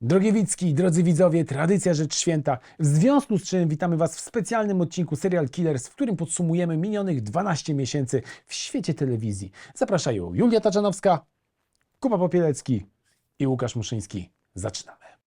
Drogie Wicki, drodzy widzowie, tradycja rzecz święta. W związku z czym witamy Was w specjalnym odcinku Serial Killers, w którym podsumujemy minionych 12 miesięcy w świecie telewizji. Zapraszają Julia Taczanowska, Kuba Popielecki i Łukasz Muszyński. Zaczynamy.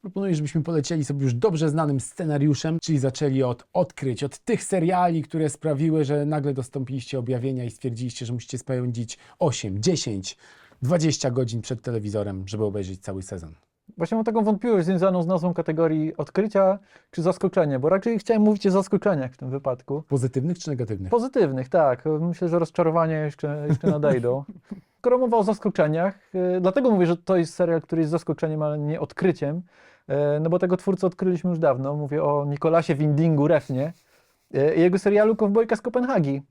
Proponuję, żebyśmy polecieli sobie już dobrze znanym scenariuszem, czyli zaczęli od odkryć, od tych seriali, które sprawiły, że nagle dostąpiliście objawienia i stwierdziliście, że musicie spędzić 8, 10, 20 godzin przed telewizorem, żeby obejrzeć cały sezon. Właśnie mam taką wątpliwość związaną z nazwą kategorii odkrycia czy zaskoczenie, bo raczej chciałem mówić o zaskoczeniach w tym wypadku. Pozytywnych czy negatywnych? Pozytywnych, tak. Myślę, że rozczarowania jeszcze, jeszcze nadejdą. Skoro mowa o zaskoczeniach, y, dlatego mówię, że to jest serial, który jest zaskoczeniem, ale nie odkryciem, y, no bo tego twórcę odkryliśmy już dawno. Mówię o Nikolasie Windingu Refnie y, i jego serialu Kowbojka z Kopenhagi.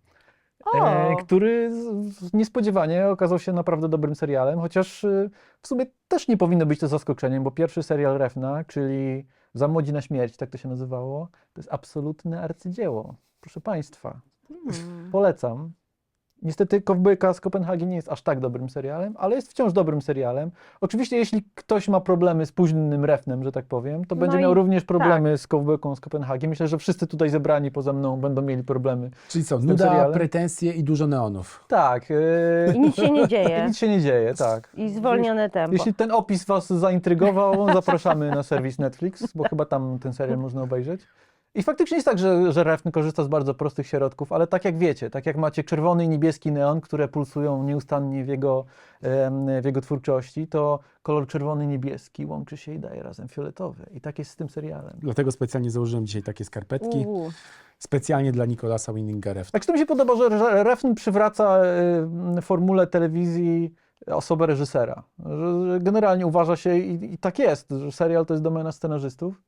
O. Który niespodziewanie okazał się naprawdę dobrym serialem, chociaż y, w sumie też nie powinno być to zaskoczeniem, bo pierwszy serial Refna, czyli Za młodzi na śmierć, tak to się nazywało, to jest absolutne arcydzieło. Proszę Państwa, Hmm. polecam. Niestety Kowbojka z Kopenhagi nie jest aż tak dobrym serialem, ale jest wciąż dobrym serialem. Oczywiście jeśli ktoś ma problemy z późnym refnem, że tak powiem, to No będzie i miał również problemy z Kowbojką z Kopenhagi. Myślę, że wszyscy tutaj zebrani poza mną będą mieli problemy. Czyli co, nuda, serialem? pretensje i dużo neonów. Tak. Yy... I nic się nie dzieje. Nic się nie dzieje, tak. I zwolnione tempo. Jeśli ten opis Was zaintrygował, zapraszamy na serwis Netflix, bo chyba tam ten serial można obejrzeć. I faktycznie jest tak, że, że Refn korzysta z bardzo prostych środków, ale tak jak wiecie, tak jak macie czerwony i niebieski neon, które pulsują nieustannie w jego, w jego twórczości, to kolor czerwony i niebieski łączy się i daje razem fioletowy. I tak jest z tym serialem. Dlatego specjalnie założyłem dzisiaj takie skarpetki. Uuu. Specjalnie dla Nikolasa Winninga Refna. Tak, to mi się podoba, że Refn przywraca y, formule telewizji osobę reżysera. Że że generalnie uważa się, i, i tak jest, że serial to jest domena scenarzystów.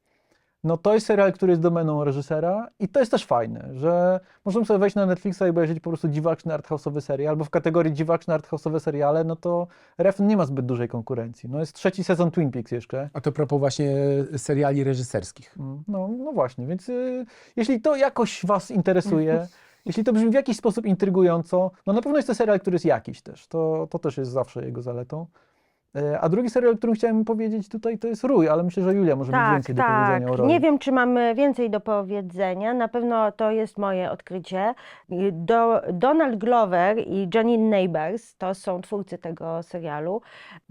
No to jest serial, który jest domeną reżysera i to jest też fajne, że możemy sobie wejść na Netflixa i obejrzeć po prostu dziwaczny arthouse'owy serial, bo w kategorii dziwaczne arthouse'owe seriale, no to Refn nie ma zbyt dużej konkurencji. No jest trzeci sezon Twin Peaks jeszcze. A to propos właśnie seriali reżyserskich. Mm, No, no właśnie, więc y, jeśli to jakoś Was interesuje, jeśli to brzmi w jakiś sposób intrygująco, no na pewno jest to serial, który jest jakiś też. To, to też jest zawsze jego zaletą. E, A drugi serial, o którym chciałem powiedzieć tutaj, to jest Rój, ale myślę, że Julia może mieć Tak, więcej do tak. powiedzenia o Roju. Nie wiem, czy mamy więcej do powiedzenia. Na pewno to jest moje odkrycie. Do, Donald Glover i Janine Neighbors to są twórcy tego serialu.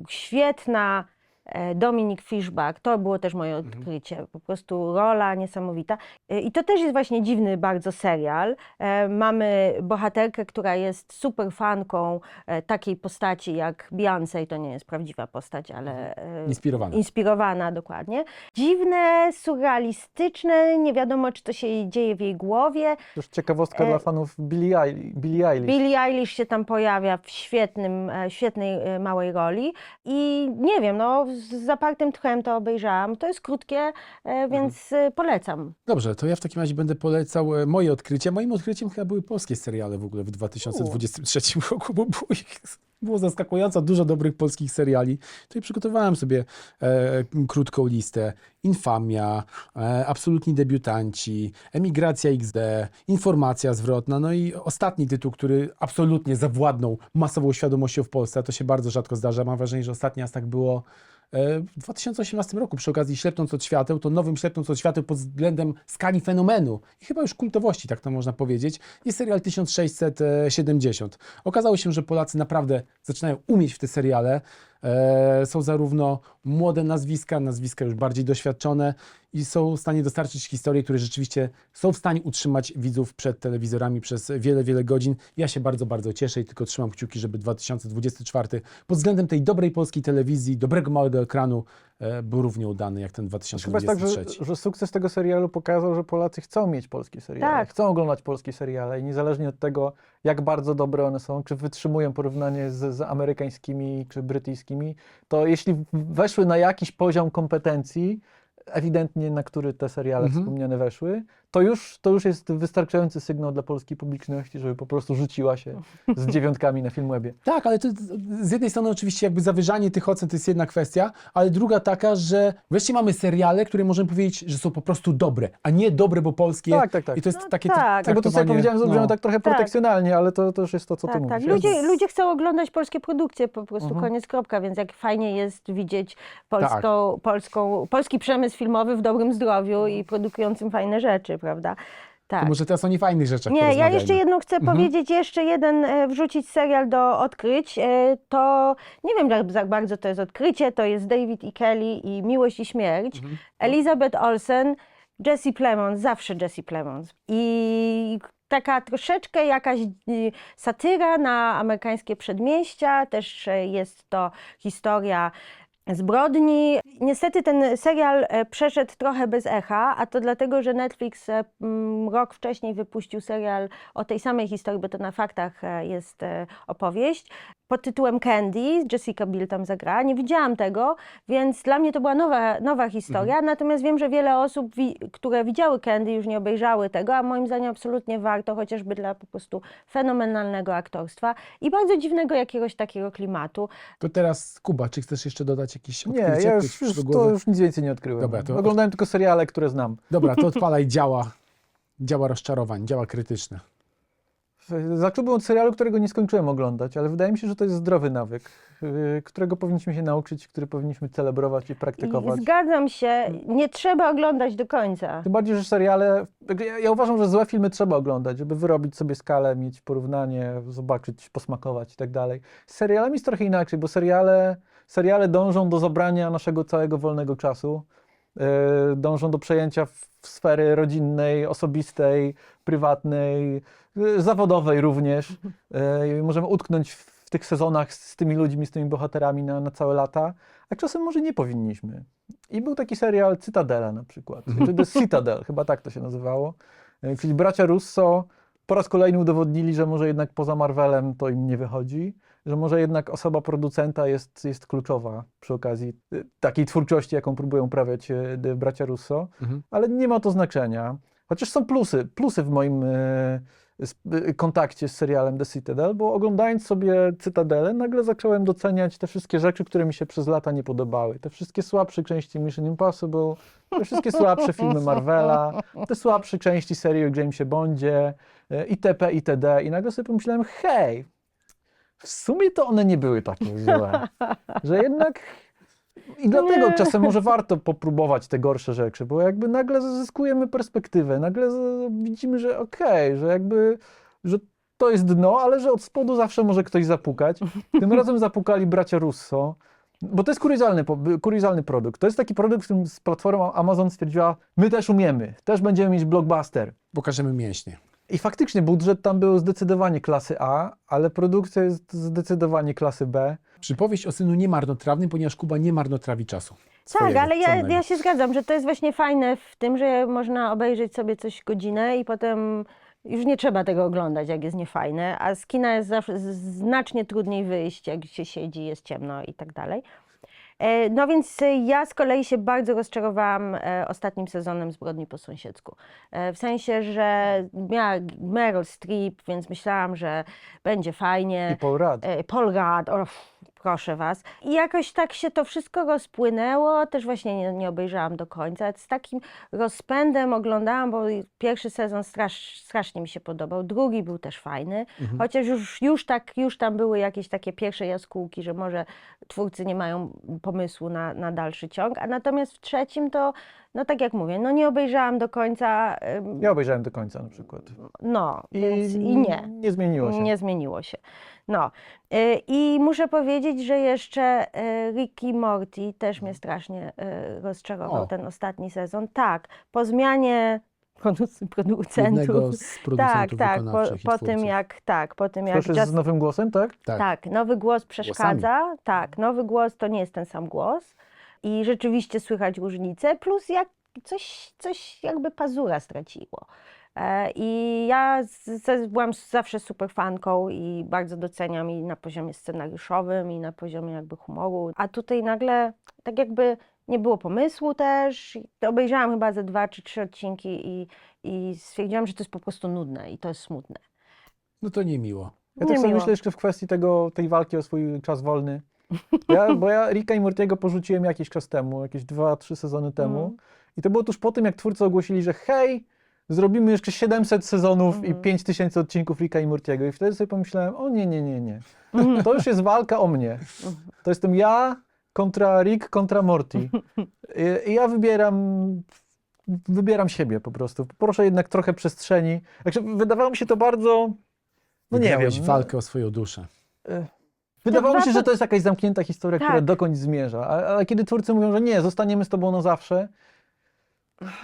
Świetna e, Dominic Fishback, to było też moje odkrycie. Po prostu rola niesamowita. E, I to też jest właśnie dziwny bardzo serial. E, Mamy bohaterkę, która jest super fanką takiej postaci jak Beyoncé. To nie jest prawdziwa postać, ale e, Inspirowane. Inspirowana, dokładnie. Dziwne, surrealistyczne, nie wiadomo, czy to się dzieje w jej głowie. Też ciekawostka dla fanów Billie Eilish. Billie Eilish. Billie Eilish się tam pojawia w świetnym, świetnej małej roli i nie wiem, no z zapartym tchem to obejrzałam. To jest krótkie, e, więc e, polecam. Dobrze, to ja w takim razie będę polecał e, moje odkrycia. Moim odkryciem chyba były polskie seriale w ogóle w 2023 roku, bo było, ich, było zaskakująco dużo dobrych polskich seriali. Tutaj przygotowałem sobie e, krótką listę. Infamia, e, Absolutni debiutanci, Emigracja XD, Informacja zwrotna, no i ostatni tytuł, który absolutnie zawładnął masową świadomością w Polsce, a to się bardzo rzadko zdarza. Mam wrażenie, że ostatni raz tak było E, W 2018 roku przy okazji Ślepnąc od świateł, to nowym Ślepnąc od świateł pod względem skali fenomenu i chyba już kultowości, tak to można powiedzieć, jest serial 1670. Okazało się, że Polacy naprawdę zaczynają umieć w te seriale. E, Są zarówno młode nazwiska, nazwiska już bardziej doświadczone i są w stanie dostarczyć historie, które rzeczywiście są w stanie utrzymać widzów przed telewizorami przez wiele, wiele godzin. Ja się bardzo, bardzo cieszę i tylko trzymam kciuki, żeby 2024 pod względem tej dobrej polskiej telewizji, dobrego małego ekranu e, był równie udany jak ten Chyba jest tak, 2023. że, że sukces tego serialu pokazał, że Polacy chcą mieć polskie seriale. Tak. Chcą oglądać polskie seriale i niezależnie od tego, jak bardzo dobre one są, czy wytrzymują porównanie z, z amerykańskimi czy brytyjskimi, to jeśli weszły na jakiś poziom kompetencji, ewidentnie na który te seriale Mhm. wspomniane weszły, to już, to już jest wystarczający sygnał dla polskiej publiczności, żeby po prostu rzuciła się z dziewiątkami na Filmwebie. Tak, ale to z jednej strony oczywiście jakby zawyżanie tych ocen to jest jedna kwestia, ale druga taka, że wreszcie mamy seriale, które możemy powiedzieć, że są po prostu dobre, a nie dobre, bo polskie. Tak, tak, tak. I to jest No takie tak. Tak, bo to sobie traktowanie- powiedziałem, zabrzmiało no. tak trochę Tak. protekcjonalnie, ale to, to już jest to, co ty Tak, mówisz. tak. Ja- Ludzie, ludzie chcą oglądać polskie produkcje, po prostu Mhm. koniec kropka, więc jak fajnie jest widzieć polską, polską, polski przemysł filmowy w dobrym zdrowiu i produkującym fajne rzeczy, prawda? To Tak. może teraz o niefajnych rzeczach Nie, ja jeszcze jedną chcę Mhm. powiedzieć, jeszcze jeden e, wrzucić serial do odkryć. E, to nie wiem jak za bardzo to jest odkrycie, to jest David i Kelly i Miłość i Śmierć. Mhm. Elizabeth Olsen, Jesse Plemons, zawsze Jesse Plemons. I taka troszeczkę jakaś y, satyra na amerykańskie przedmieścia, też e, jest to historia zbrodni. Niestety ten serial e, przeszedł trochę bez echa, a to dlatego, że Netflix e, rok wcześniej wypuścił serial o tej samej historii, bo to na faktach e, jest opowieść, pod tytułem Candy. Jessica Biel tam zagrała. Nie widziałam tego, więc dla mnie to była nowa, nowa historia. Natomiast wiem, że wiele osób, wi- które widziały Candy, już nie obejrzały tego, a moim zdaniem absolutnie warto, chociażby dla po prostu fenomenalnego aktorstwa i bardzo dziwnego jakiegoś takiego klimatu. To teraz Kuba, czy chcesz jeszcze dodać jakieś Nie, odkrycie? ja Coś już, już, to już nic więcej nie odkryłem. Dobra, to- Oglądałem tylko seriale, które znam. Dobra, to odpalaj działa, działa rozczarowań, działa krytyczne. Zacząłbym od serialu, którego nie skończyłem oglądać, ale wydaje mi się, że to jest zdrowy nawyk, yy, którego powinniśmy się nauczyć, który powinniśmy celebrować i praktykować. I zgadzam się, nie trzeba oglądać do końca. Tym bardziej, że seriale. Ja, ja uważam, że złe filmy trzeba oglądać, żeby wyrobić sobie skalę, mieć porównanie, zobaczyć, posmakować i tak dalej. Z serialami jest trochę inaczej, bo seriale, seriale dążą do zabrania naszego całego wolnego czasu. Yy, Dążą do przejęcia w sfery rodzinnej, osobistej, prywatnej, yy, zawodowej również. Yy, Możemy utknąć w tych sezonach z tymi ludźmi, z tymi bohaterami na, na całe lata, a czasem może nie powinniśmy. I był taki serial Cytadela na przykład, czy The Citadel, chyba tak to się nazywało. E, Czyli bracia Russo po raz kolejny udowodnili, że może jednak poza Marvelem to im nie wychodzi, że może jednak osoba producenta jest, jest kluczowa przy okazji e, takiej twórczości, jaką próbują uprawiać e, de- bracia Russo, Mhm. ale nie ma to znaczenia. Chociaż są plusy, plusy w moim kontakcie z serialem The Citadel, bo oglądając sobie Cytadelę, nagle zacząłem doceniać te wszystkie rzeczy, które mi się przez lata nie podobały. Te wszystkie słabsze części Mission Impossible, te wszystkie słabsze filmy Marvela, te słabsze części serii o Jamesie Bondzie, itp., itd. I nagle sobie pomyślałem, hej, w sumie to one nie były takie złe. Że jednak i dlatego Nie. czasem może warto popróbować te gorsze rzeczy, bo jakby nagle zyskujemy perspektywę, nagle widzimy, że okej, że jakby, że to jest dno, ale że od spodu zawsze może ktoś zapukać. Tym razem zapukali bracia Russo, bo to jest kuriozalny, kuriozalny produkt. To jest taki produkt, w którym z platformą Amazon stwierdziła, my też umiemy, też będziemy mieć blockbuster. Pokażemy mięśnie. I faktycznie budżet tam był zdecydowanie klasy A, ale produkcja jest zdecydowanie klasy B. Przypowieść o synu niemarnotrawnym, ponieważ Kuba nie marnotrawi czasu. Tak, swojego, ale ja, cennego. ja się zgadzam, że to jest właśnie fajne w tym, że można obejrzeć sobie coś godzinę i potem już nie trzeba tego oglądać, jak jest niefajne, a z kina jest zawsze znacznie trudniej wyjść, jak się siedzi, jest ciemno i tak dalej. E, No więc e, ja z kolei się bardzo rozczarowałam e, ostatnim sezonem Zbrodni po sąsiedzku. W sensie, że miała Meryl Streep, więc myślałam, że będzie fajnie. I Paul Rudd. Paul Rudd, proszę was. I jakoś tak się to wszystko rozpłynęło, też właśnie nie, nie obejrzałam do końca. Z takim rozpędem oglądałam, bo pierwszy sezon strasz, strasznie mi się podobał, drugi był też fajny, chociaż już, już, tak, już tam były jakieś takie pierwsze jaskółki, że może twórcy nie mają pomysłu na, na dalszy ciąg, a natomiast w trzecim to, no tak jak mówię, no nie obejrzałam do końca, Ja obejrzałem do końca na przykład. no, I, więc i nie. Nie zmieniło się. Nie zmieniło się. No. Y, I muszę powiedzieć, że jeszcze y, Ricky Morty też mnie strasznie y, rozczarował O. ten ostatni sezon. Tak, po zmianie produ- producentów. Tak, tak, po, po tym jak, tak, po tym jak Just, z nowym głosem, tak? Tak. tak, nowy głos przeszkadza. Tak, nowy głos to nie jest ten sam głos. I rzeczywiście słychać różnicę, plus jak coś, coś jakby pazura straciło. E, I ja z, z, byłam zawsze super fanką i bardzo doceniam i na poziomie scenariuszowym, i na poziomie jakby humoru. A tutaj nagle tak jakby nie było pomysłu też. Obejrzałam chyba ze dwa czy trzy odcinki i, i stwierdziłam, że to jest po prostu nudne i to jest smutne. No to niemiło. Ja tak sobie myślę jeszcze w kwestii tego, tej walki o swój czas wolny. Ja, bo ja Ricka i Mortiego porzuciłem jakiś czas temu, jakieś 2-3 sezony temu. Mhm. I to było tuż po tym, jak twórcy ogłosili, że hej, zrobimy jeszcze 700 sezonów Mhm. i 5000 odcinków Ricka i Mortiego. I wtedy sobie pomyślałem, o nie, nie, nie, nie. Mhm. To już jest walka o mnie. To jestem ja kontra Rick kontra Morty. I, i ja wybieram wybieram siebie po prostu. Proszę jednak trochę przestrzeni. Także wydawało mi się to bardzo no nie wiem. Wygrałeś no, walkę o swoją duszę. Wydawało mi się, że to jest jakaś zamknięta historia, która Tak. dokądś zmierza. A, ale kiedy twórcy mówią, że nie, zostaniemy z tobą na zawsze,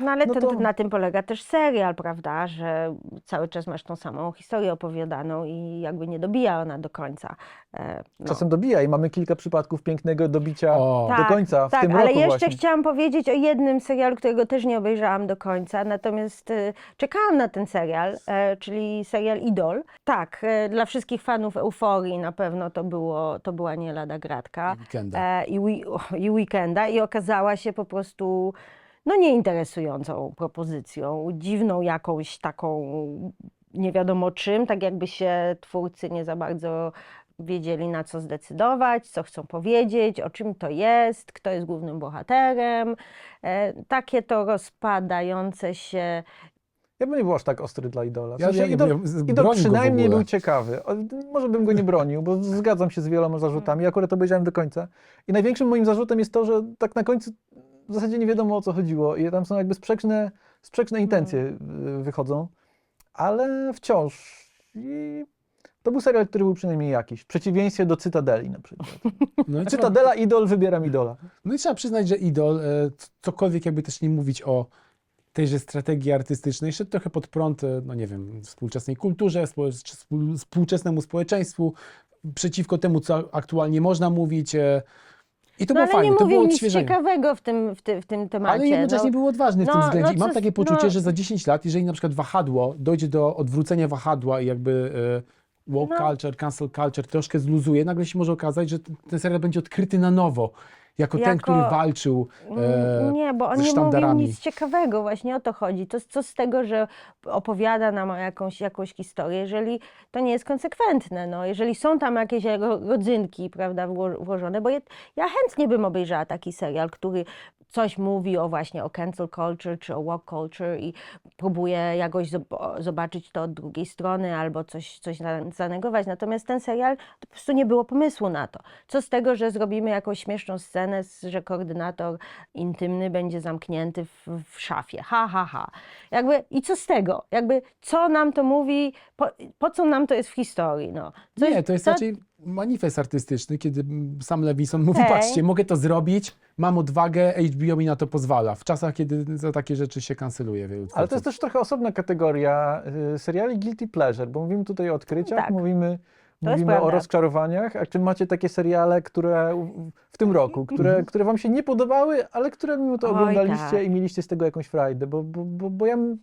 No ale No ten, to- na tym polega też serial, prawda, że cały czas masz tą samą historię opowiadaną i jakby nie dobija ona do końca. E, no. czasem dobija i mamy kilka przypadków pięknego dobicia O, do końca w tak, tym ale roku jeszcze właśnie. chciałam powiedzieć o jednym serialu, którego też nie obejrzałam do końca, natomiast e, czekałam na ten serial, e, czyli serial Idol. Tak, e, dla wszystkich fanów Euforii na pewno to, było, to była nie lada gratka. Weekenda. E, i, i Weekenda i okazała się po prostu no nieinteresującą propozycją, dziwną jakąś taką nie wiadomo czym, tak jakby się twórcy nie za bardzo wiedzieli na co zdecydować, co chcą powiedzieć, o czym to jest, kto jest głównym bohaterem. E, takie to rozpadające się Ja bym nie był aż tak ostry dla Idola. Ja- ja- ja- Idol, Idol przynajmniej był ciekawy. Może bym go nie bronił, bo zgadzam się z wieloma zarzutami. Ja akurat obejrzałem do końca. I największym moim zarzutem jest to, że tak na końcu w zasadzie nie wiadomo o co chodziło. I tam są jakby sprzeczne, sprzeczne intencje y, wychodzą. Ale wciąż. I to był serial, który był przynajmniej jakiś. W przeciwieństwie do Cytadeli na przykład. No i, trzeba, Cytadela, Idol, wybieram Idola. no i trzeba przyznać, że Idol, e, cokolwiek jakby też nie mówić o tejże strategii artystycznej, szedł trochę pod prąd, e, no nie wiem, współczesnej kulturze, współczesnemu społeczeństwu, przeciwko temu, co aktualnie można mówić. I to no było ale fajne, nie to mówił było nic odświeżenie. ciekawego w tym, w, ty, w tym temacie. Ale jednocześnie no. był odważny w tym no, względzie. no I mam co- takie poczucie, no- że za 10 lat, jeżeli na przykład wahadło dojdzie do odwrócenia wahadła i jakby e, woke No. culture, cancel culture troszkę zluzuje, nagle się może okazać, że ten serial będzie odkryty na nowo. Jako, ten, który walczył. e, Nie, bo on nie mówił nic ciekawego, właśnie o to chodzi. To, co z tego, że opowiada nam jakąś, jakąś historię, jeżeli to nie jest konsekwentne, no, jeżeli są tam jakieś ro- rodzynki, prawda, wło- włożone, bo ja, ja chętnie bym obejrzała taki serial, który coś mówi o właśnie o cancel culture czy o woke culture i próbuje jakoś zob- zobaczyć to od drugiej strony albo coś, coś za- zanegować. Natomiast ten serial to po prostu nie było pomysłu na to. Co z tego, że zrobimy jakąś śmieszną scenę, że koordynator intymny będzie zamknięty w, w szafie. Ha, ha, ha. Jakby, I co z tego? Jakby, co nam to mówi, po, po co nam to jest w historii? No. Coś- nie, to jest co- raczej manifest artystyczny, kiedy sam Lewinson mówi, patrzcie, mogę to zrobić, mam odwagę, HBO mi na to pozwala. W czasach, kiedy za takie rzeczy się kanceluje wielu Ale to twórców. jest też trochę osobna kategoria y, seriali Guilty Pleasure, bo mówimy tutaj o odkryciach, Tak. mówimy, To jest mówimy o prawda. rozczarowaniach, a czy macie takie seriale, które u- w tym roku, które, które wam się nie podobały, ale które mimo to Mhm. Oj, oglądaliście tak. i mieliście z tego jakąś frajdę, bo, bo, bo, bo ja m-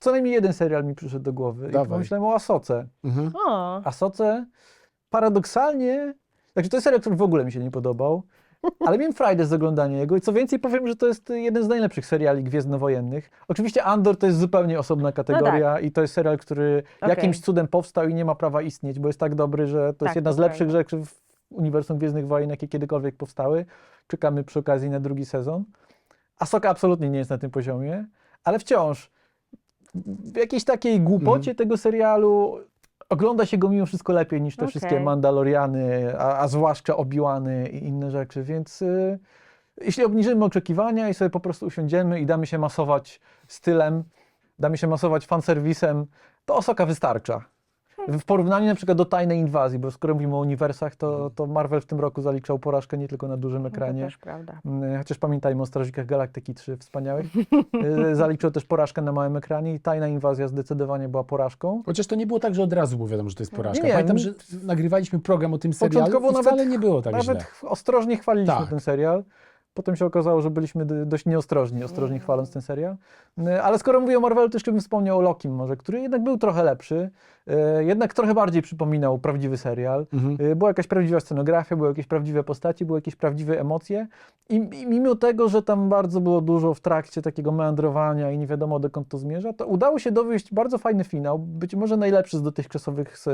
co najmniej jeden serial mi przyszedł do głowy i Dawaj. pomyślałem o Asoce. Mhm. O, Asoce paradoksalnie, znaczy to jest serial, który w ogóle mi się nie podobał, ale miałem frajdę z oglądania jego i co więcej powiem, że to jest jeden z najlepszych seriali gwiezdnowojennych. Oczywiście Andor to jest zupełnie osobna kategoria i to jest serial, który Okej. jakimś cudem powstał i nie ma prawa istnieć, bo jest tak dobry, że to jest Tak, jedna to z lepszych rzeczy w uniwersum Gwiezdnych Wojen, jakie kiedykolwiek powstały. Czekamy przy okazji na drugi sezon. Asoka absolutnie nie jest na tym poziomie, ale wciąż w jakiejś takiej głupocie tego serialu ogląda się go mimo wszystko lepiej niż te Okej. wszystkie Mandaloriany, a, a zwłaszcza Obi-Wany i inne rzeczy, więc y, jeśli obniżymy oczekiwania i sobie po prostu usiądziemy i damy się masować stylem, damy się masować fanserwisem, to Osoka wystarcza. W porównaniu na przykład do Tajnej Inwazji, bo skoro mówimy o uniwersach, to, to Marvel w tym roku zaliczał porażkę nie tylko na dużym no to ekranie, też prawda. Mm, Chociaż pamiętajmy o Strażnikach Galaktyki 3, wspaniałych. Y, Zaliczył też porażkę na małym ekranie i Tajna Inwazja zdecydowanie była porażką. Chociaż to nie było tak, że od razu było wiadomo, że to jest porażka. Nie, Pamiętam, że nagrywaliśmy program o tym serialu Początkowo i wcale nawet- nie było tak Nawet źle. ostrożnie chwaliliśmy Tak. ten serial. Potem się okazało, że byliśmy dość nieostrożni, ostrożnie Mm. chwaląc ten serial. Ale skoro mówię o Marvelu, to jeszcze bym wspomniał o Lokim może, który jednak był trochę lepszy, y, jednak trochę bardziej przypominał prawdziwy serial. Mhm. Y, Była jakaś prawdziwa scenografia, były jakieś prawdziwe postaci, były jakieś prawdziwe emocje i, i mimo tego, że tam bardzo było dużo w trakcie takiego meandrowania i nie wiadomo dokąd to zmierza, to udało się dowieść bardzo fajny finał, być może najlepszy z dotychczasowych s-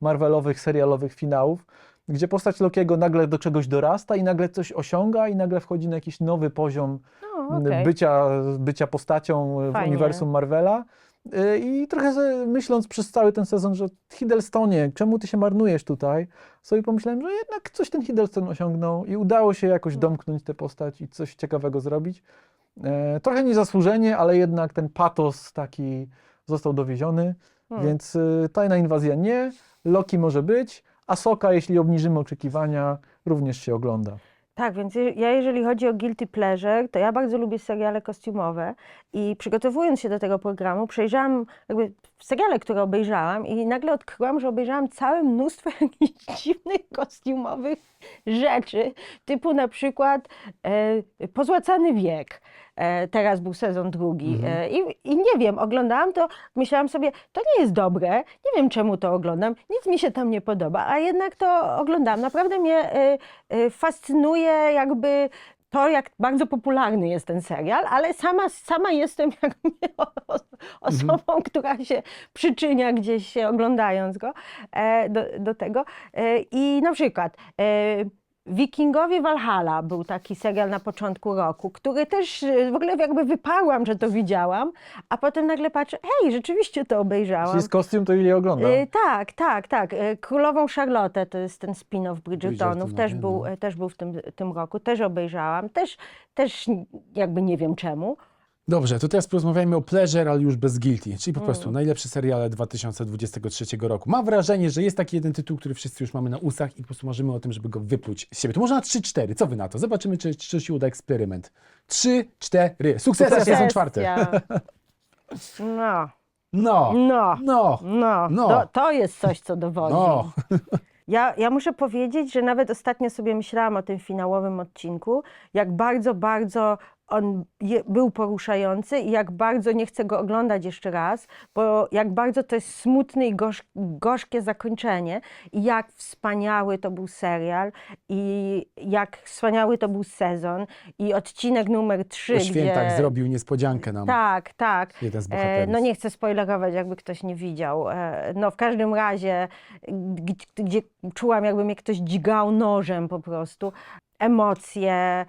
Marvelowych, serialowych finałów, gdzie postać Lokiego nagle do czegoś dorasta i nagle coś osiąga i nagle wchodzi na jakiś nowy poziom No, okej. bycia, bycia postacią w Fajnie. uniwersum Marvela. Y, I trochę myśląc przez cały ten sezon, że Hiddlestonie, czemu ty się marnujesz tutaj, sobie pomyślałem, że jednak coś ten Hiddleston osiągnął i udało się jakoś domknąć tę postać i coś ciekawego zrobić. E, trochę niezasłużenie, ale jednak ten patos taki został dowieziony, Hmm. więc y, tajna inwazja nie, Loki może być, a Soka, jeśli obniżymy oczekiwania, również się ogląda. Tak, więc ja jeżeli chodzi o guilty pleasure, to ja bardzo lubię seriale kostiumowe i przygotowując się do tego programu, przejrzałam jakby seriale, które obejrzałam i nagle odkryłam, że obejrzałam całe mnóstwo jakichś dziwnych kostiumowych rzeczy, typu na przykład e, Pozłacany wiek. E, teraz był sezon drugi e, i, i nie wiem, oglądałam to, myślałam sobie, to nie jest dobre, nie wiem czemu to oglądam, nic mi się tam nie podoba, a jednak to oglądam. Naprawdę mnie e, fascynuje jakby to, jak bardzo popularny jest ten serial, ale sama, sama jestem jakby o- osobą, która się przyczynia gdzieś się oglądając go do, do tego. I na przykład Wikingowie Valhalla był taki serial na początku roku, który też e, w ogóle jakby wyparłam, że to widziałam, a potem nagle patrzę, hej, rzeczywiście to obejrzałam. Jeśli jest kostium, to Julia No. ogląda. E, tak, tak, tak. E, Królową Charlotte to jest ten spin-off Bridgertonów, też był, no. też był w tym, tym roku, też obejrzałam, też, też jakby nie wiem czemu. Dobrze, to teraz porozmawiajmy o Pleasure, ale już bez guilty, czyli po Mm. prostu najlepsze seriale 2023 roku. Mam wrażenie, że jest taki jeden tytuł, który wszyscy już mamy na ustach i po prostu marzymy o tym, żeby go wypluć z siebie. To może na 3-4, co wy na to? Zobaczymy, czy, czy się uda eksperyment. 3-4, sukcesja, sezon czwarty. No, No, no, no, no, No. To, to jest coś, co dowodzi. no. Ja, ja muszę powiedzieć, że nawet ostatnio sobie myślałam o tym finałowym odcinku, jak bardzo, bardzo on je, był poruszający i jak bardzo nie chcę go oglądać jeszcze raz, bo jak bardzo to jest smutne i gorz, gorzkie zakończenie i jak wspaniały to był serial i jak wspaniały to był sezon i odcinek numer 3, Po świętach gdzie... zrobił niespodziankę nam. Tak, tak. Jeden z E. No nie chcę spoilerować, jakby ktoś nie widział. E, No w każdym razie, g- gdzie czułam, jakby mnie ktoś dźgał nożem po prostu. Emocje,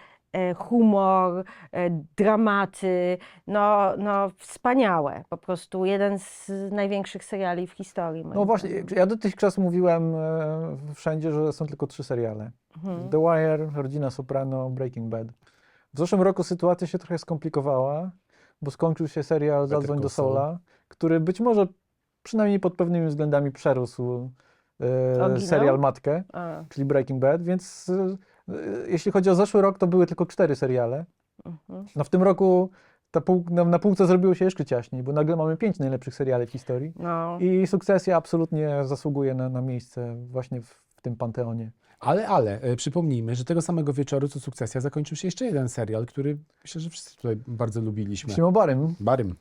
humor, e, dramaty, no, no wspaniałe. Po prostu jeden z największych seriali w historii. moim No właśnie, zdaniem. ja dotychczas mówiłem e, wszędzie, że są tylko trzy seriale. Mhm. The Wire, Rodzina Soprano, Breaking Bad. W zeszłym roku sytuacja się trochę skomplikowała, bo skończył się serial Better Zadzwoń Call do Saul. Sola, który być może przynajmniej pod pewnymi względami przerósł e, Oryginał? serial Matkę, A, czyli Breaking Bad, więc e, e, jeśli chodzi o zeszły rok, to były tylko cztery seriale. mhm. No w tym roku ta pół, na, na półce zrobiło się jeszcze ciaśniej, bo nagle mamy pięć najlepszych seriali w historii. No. I sukcesja absolutnie zasługuje na, na miejsce właśnie w, w tym panteonie. Ale, ale, e, przypomnijmy, że tego samego wieczoru, co sukcesja, zakończył się jeszcze jeden serial, który myślę, że wszyscy tutaj bardzo lubiliśmy. Myślimy o Barym. Barym.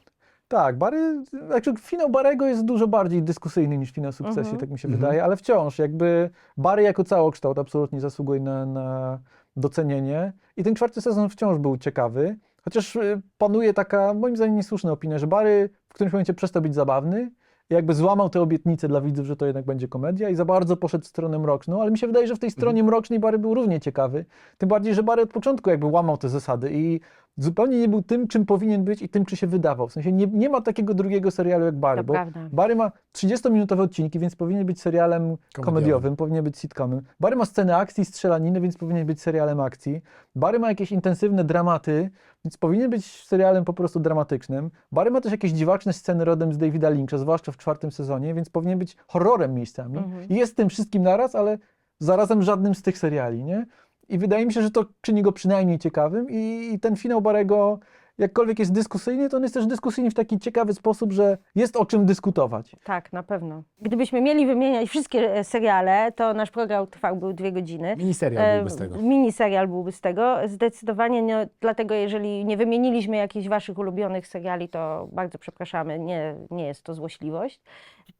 Tak, Bary, znaczy finał Barego jest dużo bardziej dyskusyjny niż finał sukcesji, Mhm. tak mi się Mhm. wydaje, ale wciąż jakby Bary jako całokształt absolutnie zasługuje na, na docenienie i ten czwarty sezon wciąż był ciekawy, chociaż y, panuje taka moim zdaniem niesłuszna opinia, że Bary w którymś momencie przestał być zabawny i jakby złamał te obietnice dla widzów, że to jednak będzie komedia i za bardzo poszedł w stronę mroczną, ale mi się wydaje, że w tej stronie mrocznej Bary był równie ciekawy, tym bardziej, że Bary od początku jakby łamał te zasady i zupełnie nie był tym, czym powinien być i tym, czy się wydawał. W sensie nie, nie ma takiego drugiego serialu jak Bary, To bo prawda. Bary ma 30-minutowe odcinki, więc powinien być serialem komediowym, Komediowym. powinien być sitcomem. Bary ma sceny akcji, strzelaniny, więc powinien być serialem akcji. Bary ma jakieś intensywne dramaty, więc powinien być serialem po prostu dramatycznym. Bary ma też jakieś dziwaczne sceny rodem z Davida Lyncha, zwłaszcza w czwartym sezonie, więc powinien być horrorem miejscami. Mhm. I jest tym wszystkim naraz, ale zarazem żadnym z tych seriali, nie? I wydaje mi się, że to czyni go przynajmniej ciekawym i, i ten finał Barego jakkolwiek jest dyskusyjny, to on jest też dyskusyjny w taki ciekawy sposób, że jest o czym dyskutować. Tak, na pewno. Gdybyśmy mieli wymieniać wszystkie e, seriale, to nasz program trwałby dwie godziny. Miniserial E, byłby z tego. Miniserial byłby z tego. Zdecydowanie, nie, dlatego jeżeli nie wymieniliśmy jakichś waszych ulubionych seriali, to bardzo przepraszamy, nie, nie jest to złośliwość.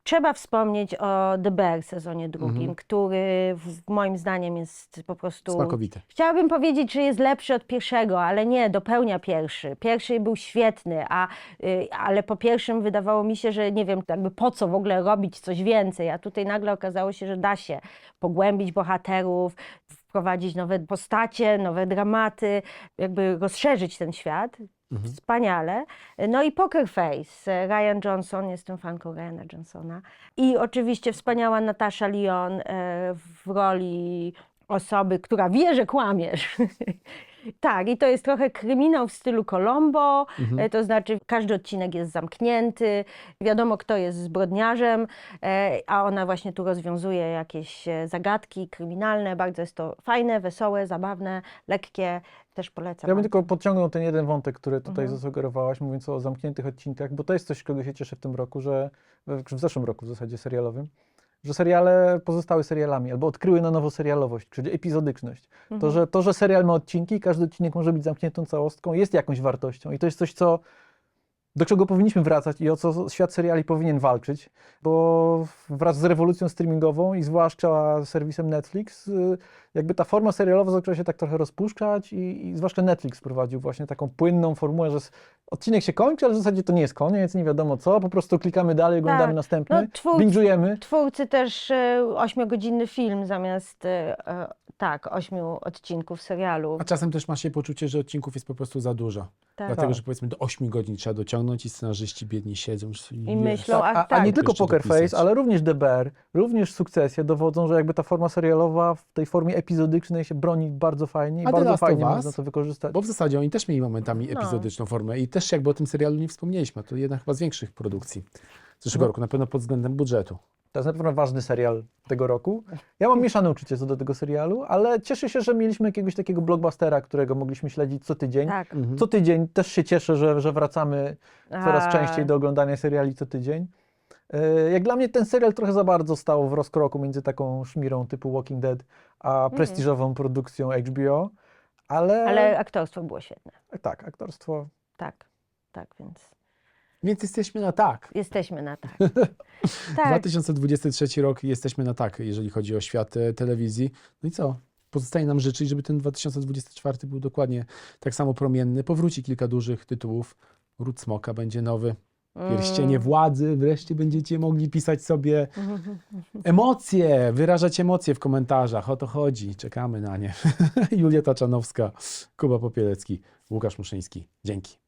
Trzeba wspomnieć o The Bear sezonie drugim, Mhm. który w, moim zdaniem jest po prostu... Smakowite. Chciałabym powiedzieć, że jest lepszy od pierwszego, ale nie, dopełnia pierwszy. Pierwszy był świetny, a, y, ale po pierwszym wydawało mi się, że nie wiem, jakby po co w ogóle robić coś więcej, a tutaj nagle okazało się, że da się pogłębić bohaterów, wprowadzić nowe postacie, nowe dramaty, jakby rozszerzyć ten świat. Mhm. Wspaniale. No i Poker Face, Ryan Johnson, jestem fanką Ryana Johnsona. I oczywiście wspaniała Natasza Lyon e, w roli osoby, która wie, że kłamiesz. Tak, i to jest trochę kryminał w stylu Colombo, Mhm. e, to znaczy każdy odcinek jest zamknięty, wiadomo kto jest zbrodniarzem, e, a ona właśnie tu rozwiązuje jakieś e, zagadki kryminalne, bardzo jest to fajne, wesołe, zabawne, lekkie, też polecam. Ja bym tylko podciągnął ten jeden wątek, który tutaj Mhm. zasugerowałaś, mówiąc o zamkniętych odcinkach, bo to jest coś, czego się cieszę w tym roku, że w zeszłym roku w zasadzie serialowym, że seriale pozostały serialami albo odkryły na nowo serialowość, czyli epizodyczność. To, Mhm. że, to, że serial ma odcinki, każdy odcinek może być zamkniętą całostką, jest jakąś wartością i to jest coś, co do czego powinniśmy wracać i o co świat seriali powinien walczyć, bo wraz z rewolucją streamingową i zwłaszcza serwisem Netflix, y, jakby ta forma serialowa zaczęła się tak trochę rozpuszczać i, i zwłaszcza Netflix wprowadził właśnie taką płynną formułę, że odcinek się kończy, ale w zasadzie to nie jest koniec, nie wiadomo co, po prostu klikamy dalej, oglądamy Tak. następny, No, twórcy- binge'ujemy. Twórcy też e, ośmiogodzinny film zamiast, e, tak, ośmiu odcinków serialu. A czasem też ma się poczucie, że odcinków jest po prostu za dużo. Tak. Dlatego, Tak. że powiedzmy do 8 godzin trzeba dociągnąć i scenarzyści biedni siedzą I myślą, a, a, a tak, nie tylko Jeszcze Poker dopisać. Face, ale również DBR, również Sukcesje dowodzą, że jakby ta forma serialowa w tej formie epizodycznej się broni bardzo fajnie i A The bardzo Last of fajnie Us? można to wykorzystać. Bo w zasadzie oni też mieli momentami No. epizodyczną formę i też jakby o tym serialu nie wspomnieliśmy. To jedna chyba z większych produkcji zeszłego No. roku, na pewno pod względem budżetu. To jest na pewno ważny serial tego roku. Ja mam mieszane uczucie co do tego serialu, ale cieszę się, że mieliśmy jakiegoś takiego blockbustera, którego mogliśmy śledzić co tydzień. tak. Mhm. Co tydzień też się cieszę, że, że wracamy coraz A, częściej do oglądania seriali co tydzień. E, Jak dla mnie ten serial trochę za bardzo stał w rozkroku między taką szmirą typu Walking Dead, a prestiżową produkcją HBO, ale, Ale aktorstwo było świetne. tak, aktorstwo. Tak, tak, więc Więc jesteśmy na tak. jesteśmy na tak. tak. 2023 rok jesteśmy na tak, jeżeli chodzi o świat e, telewizji. No i co? Pozostaje nam życzyć, żeby ten 2024 był dokładnie tak samo promienny. Powróci kilka dużych tytułów. Ród Smoka będzie nowy. Pierścienie Mm. władzy. Wreszcie będziecie mogli pisać sobie emocje, wyrażać emocje w komentarzach. O to chodzi. Czekamy na nie. Julia Taczanowska, Kuba Popielecki, Łukasz Muszyński. Dzięki.